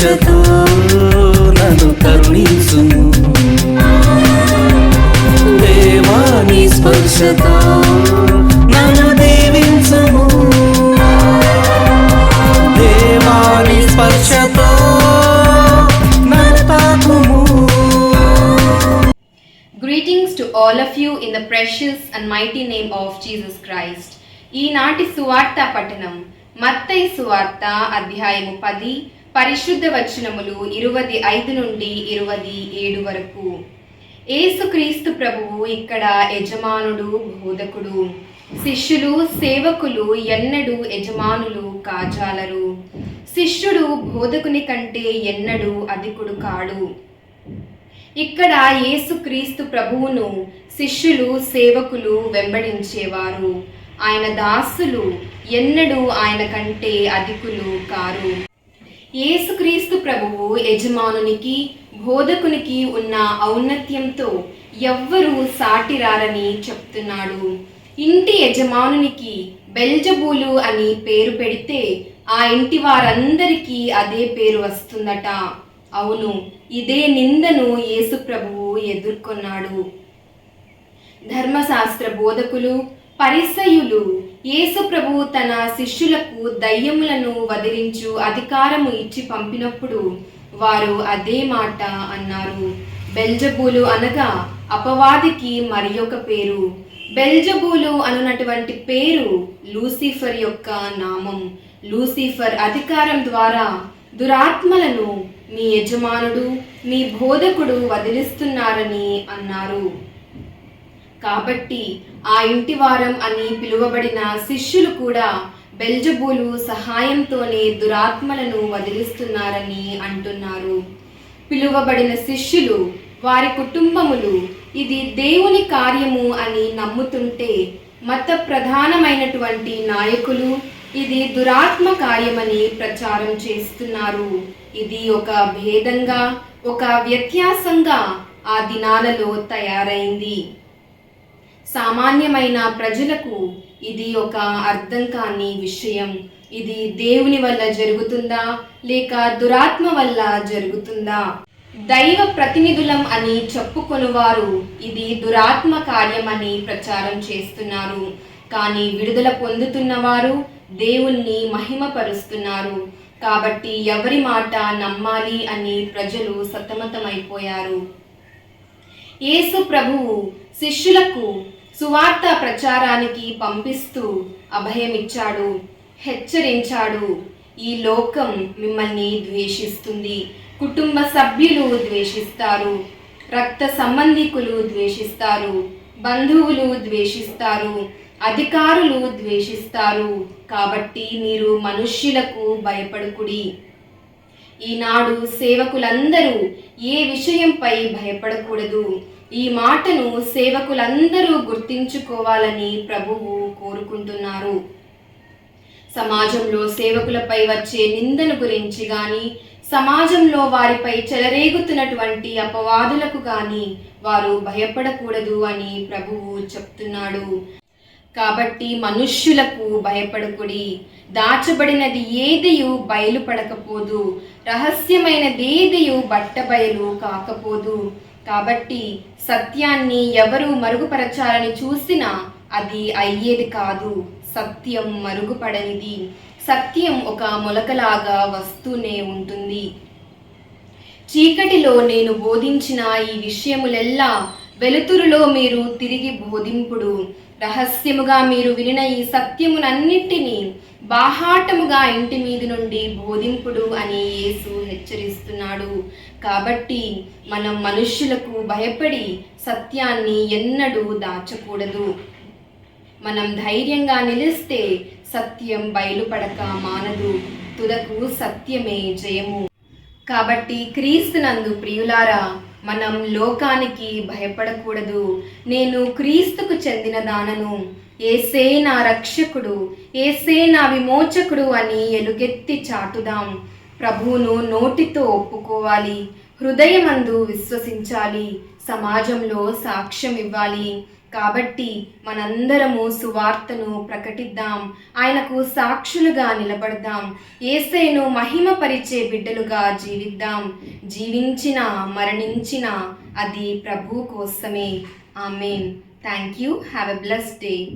స్పర్శతో నన్ను కరుణించుము. దేవాని స్పర్శతో నన్ను దీవించుము. దేవాని స్పర్శతో Greetings to all of you in the precious and mighty name of Jesus Christ. ఈనాటి సువార్త పఠనం మత్తై సువార్త అధ్యాయము పది పరిశుద్ధ వచనములు ఇరువది ఐదు నుండి ఇరవై ఏడు వరకు. ఏసుక్రీస్తు ప్రభువు ఇక్కడ యజమానుడు బోధకుడు శిష్యులు సేవకులు ఎన్నడూ యజమానులు కాజాలరు. శిష్యుడు బోధకుని కంటే ఎన్నడూ అధికుడు కాడు. ఇక్కడ యేసుక్రీస్తు ప్రభువును శిష్యులు సేవకులు వెంబడించేవారు. ఆయన దాసులు ఎన్నడూ ఆయన కంటే అధికులు కారు. యేసుక్రీస్తు ప్రభువు యజమానునికి బోధకునికి ఉన్న ఔన్నత్యంతో ఎవ్వరూ సాటిరారని చెప్తున్నాడు. ఇంటి యజమానునికి బెల్జబూలు అని పేరు పెడితే ఆ ఇంటి వారందరికీ అదే పేరు వస్తుందట. అవును ఇదే నిందను యేసు ప్రభువు ఎదుర్కొన్నాడు. ధర్మశాస్త్ర బోధకులు పరిసయులు. యేసుప్రభు తన శిష్యులకు దయ్యములను వదిలించు అధికారము ఇచ్చి పంపినప్పుడు వారు అదే మాట అన్నారు. బెల్జబూలు అనగా అపవాదికి మరి ఒక పేరు. బెల్జబూలు అనున్నటువంటి పేరు లూసిఫర్ యొక్క నామం. లూసిఫర్ అధికారం ద్వారా దురాత్మలను మీ యజమానుడు మీ బోధకుడు వదిలిస్తున్నారని అన్నారు. కాబట్టి ఆ ఇంటి వారం అని పిలువబడిన శిష్యులు కూడా బెల్జబూలు సహాయంతోనే దురాత్మలను వదిలిస్తున్నారని అంటున్నారు. పిలువబడిన శిష్యులు వారి కుటుంబములు ఇది దేవుని కార్యము అని నమ్ముతుంటే మత ప్రధానమైనటువంటి నాయకులు ఇది దురాత్మ కార్యమని ప్రచారం చేస్తున్నారు. ఇది ఒక భేదంగా ఒక వ్యత్యాసంగా ఆ దినాలలో తయారైంది. సామాన్యమైన ప్రజలకు ఇది ఒక అర్థం కాని విషయం. ఇది దేవుని వల్ల జరుగుతుందా? లేక దురాత్మ వల్ల జరుగుతుందా? దైవ ప్రతినిధులం అని చెప్పుకొనువారు. ఇది దురాత్మ కార్యమని ప్రచారం చేస్తున్నారు. కానీ విడుదల పొందుతున్నవారు దేవుణ్ణి మహిమపరుస్తున్నారు. కాబట్టి ఎవరి మాట నమ్మాలి అని ప్రజలు సతమతమైపోయారు. యేసు ప్రభువు శిష్యులకు సువార్త ప్రచారానికి పంపిస్తూ అభయమిచ్చాడు హెచ్చరించాడు. ఈ లోకం మిమ్మల్ని ద్వేషిస్తుంది కుటుంబ సభ్యులు ద్వేషిస్తారు రక్త సంబంధికులు ద్వేషిస్తారు బంధువులు ద్వేషిస్తారు అధికారులు ద్వేషిస్తారు. కాబట్టి మీరు మనుష్యులకు భయపడకుడి. ఈనాడు సేవకులందరూ ఏ విషయంపై భయపడకూడదు. ఈ మాటను సేవకులందరూ గుర్తించుకోవాలని ప్రభువు కోరుకుంటున్నారు. సమాజంలో సేవకులపై వచ్చే నిందను గురించి కానీ సమాజంలో వారిపై చెలరేగుతున్నటువంటి అపవాదులకు కానీ వారు భయపడకూడదు అని ప్రభువు చెప్తున్నాడు. కాబట్టి మనుష్యులకు భయపడకుడి. దాచబడినది ఏదియు బయలుపడకపోదు. రహస్యమైనదేదియు బట్టబయలు కాకపోదు. కాబట్టి సత్యాన్ని ఎవరు మరుగుపరచాలని చూసినా అది అయ్యేది కాదు. సత్యం మరుగుపడనిది. సత్యం ఒక మొలకలాగా వస్తూనే ఉంటుంది. చీకటిలో నేను బోధించిన ఈ విషయములెల్లా వెలుతురులో మీరు తిరిగి బోధింపుడు. రహస్యముగా మీరు వినిన ఈ సత్యమునన్నిటినీ బాహాటముగా ఇంటి మీది నుండి బోధింపుడు అని యేసు హెచ్చరిస్తున్నాడు. కాబట్టి మనం మనుష్యులకు భయపడి సత్యాన్ని ఎన్నడూ దాచకూడదు. మనం ధైర్యంగా నిలిస్తే సత్యం బయలుపడక మానదు. తుదకు సత్యమే జయము. కాబట్టి క్రీస్తునందు ప్రియులారా మనం లోకానికి భయపడకూడదు. నేను క్రీస్తుకు చెందిన దానను. ఏసే నా రక్షకుడు ఏసే నా విమోచకుడు అని ఎలుగెత్తి చాటుదాం. ప్రభువును నోటితో ఒప్పుకోవాలి హృదయమందు విశ్వసించాలి సమాజంలో సాక్ష్యం ఇవ్వాలి కాబట్టి మనందరము సువార్తను ప్రకటిద్దాం. ఆయనకు సాక్షులుగా నిలబడదాం. ఏసైను మహిమపరిచే బిడ్డలుగా జీవిద్దాం. జీవించిన మరణించిన అది ప్రభు కోసమే. Amen. Thank you. Have a blessed day.